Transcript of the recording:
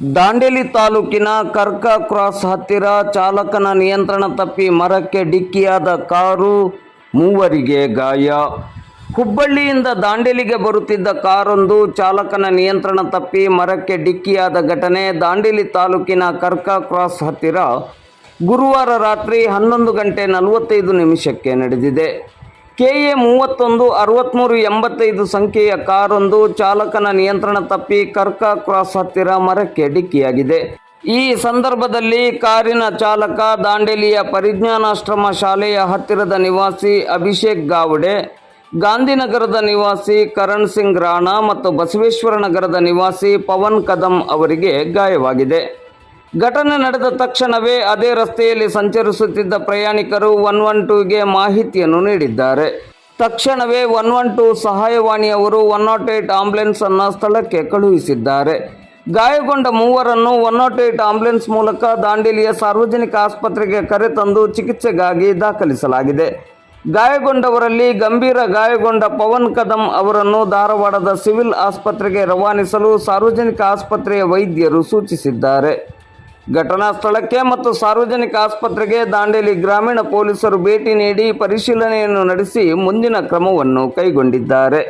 ದಾಂಡೇಲಿ ತಾಲೂಕಿನ ಕರ್ಕ ಕ್ರಾಸ್ ಹತ್ತಿರ ಚಾಲಕನ ನಿಯಂತ್ರಣ ತಪ್ಪಿ ಮರಕ್ಕೆ ಡಿಕ್ಕಿಯಾದ ಕಾರು ಮೂವರಿಗೆ ಗಾಯ. ಹುಬ್ಬಳ್ಳಿಯಿಂದ ದಾಂಡೇಲಿಗೆ ಬರುತ್ತಿದ್ದ ಕಾರೊಂದು ಚಾಲಕನ ನಿಯಂತ್ರಣ ತಪ್ಪಿ ಮರಕ್ಕೆ ಡಿಕ್ಕಿಯಾದ ಘಟನೆ ದಾಂಡೇಲಿ ತಾಲೂಕಿನ ಕರ್ಕ ಕ್ರಾಸ್ ಹತ್ತಿರ ಗುರುವಾರ ರಾತ್ರಿ ಹನ್ನೊಂದು ಗಂಟೆ ನಲವತ್ತೈದು ನಿಮಿಷಕ್ಕೆ ನಡೆದಿದೆ. ಕೆಎ ಮೂವತ್ತೊಂದು ಅರವತ್ತ್ಮೂರು ಎಂಬತ್ತೈದು ಸಂಖ್ಯೆಯ ಕಾರೊಂದು ಚಾಲಕನ ನಿಯಂತ್ರಣ ತಪ್ಪಿ ಕರ್ಕ ಕ್ರಾಸ್ ಹತ್ತಿರ ಮರಕ್ಕೆ ಡಿಕ್ಕಿಯಾಗಿದೆ. ಈ ಸಂದರ್ಭದಲ್ಲಿ ಕಾರಿನ ಚಾಲಕ ದಾಂಡೇಲಿಯ ಪರಿಜ್ಞಾನಾಶ್ರಮ ಶಾಲೆಯ ಹತ್ತಿರದ ನಿವಾಸಿ ಅಭಿಷೇಕ್ ಗಾವಡೆ, ಗಾಂಧಿನಗರದ ನಿವಾಸಿ ಕರಣ್ ಸಿಂಗ್ ರಾಣಾ ಮತ್ತು ಬಸವೇಶ್ವರ ನಗರದ ನಿವಾಸಿ ಪವನ್ ಕದಂ ಅವರಿಗೆ ಗಾಯವಾಗಿದೆ. ಘಟನೆ ನಡೆದ ತಕ್ಷಣವೇ ಅದೇ ರಸ್ತೆಯಲ್ಲಿ ಸಂಚರಿಸುತ್ತಿದ್ದ ಪ್ರಯಾಣಿಕರು ಒನ್ ಒನ್ ಟೂಗೆ ಮಾಹಿತಿಯನ್ನು ನೀಡಿದ್ದಾರೆ. ತಕ್ಷಣವೇ ಒನ್ ಒನ್ ಟೂ ಸಹಾಯವಾಣಿಯವರು ಒನ್ ನಾಟ್ ಏಟ್ ಆಂಬ್ಯುಲೆನ್ಸ್ ಅನ್ನು ಸ್ಥಳಕ್ಕೆ ಕಳುಹಿಸಿದ್ದಾರೆ. ಗಾಯಗೊಂಡ ಮೂವರನ್ನು ಒನ್ ನಾಟ್ ಏಟ್ ಆಂಬ್ಯುಲೆನ್ಸ್ ಮೂಲಕ ದಾಂಡೇಲಿಯ ಸಾರ್ವಜನಿಕ ಆಸ್ಪತ್ರೆಗೆ ಕರೆತಂದು ಚಿಕಿತ್ಸೆಗಾಗಿ ದಾಖಲಿಸಲಾಗಿದೆ. ಗಾಯಗೊಂಡವರಲ್ಲಿ ಗಂಭೀರ ಗಾಯಗೊಂಡ ಪವನ್ ಕದಂ ಅವರನ್ನು ಧಾರವಾಡದ ಸಿವಿಲ್ ಆಸ್ಪತ್ರೆಗೆ ರವಾನಿಸಲು ಸಾರ್ವಜನಿಕ ಆಸ್ಪತ್ರೆಯ ವೈದ್ಯರು ಸೂಚಿಸಿದ್ದಾರೆ. ಘಟನಾ ಸ್ಥಳಕ್ಕೆ ಮತ್ತು ಸಾರ್ವಜನಿಕ ಆಸ್ಪತ್ರೆಗೆ ದಾಂಡೇಲಿ ಗ್ರಾಮೀಣ ಪೊಲೀಸರು ಭೇಟಿ ನೀಡಿ ಪರಿಶೀಲನೆಯನ್ನು ನಡೆಸಿ ಮುಂದಿನ ಕ್ರಮವನ್ನು ಕೈಗೊಂಡಿದ್ದಾರೆ.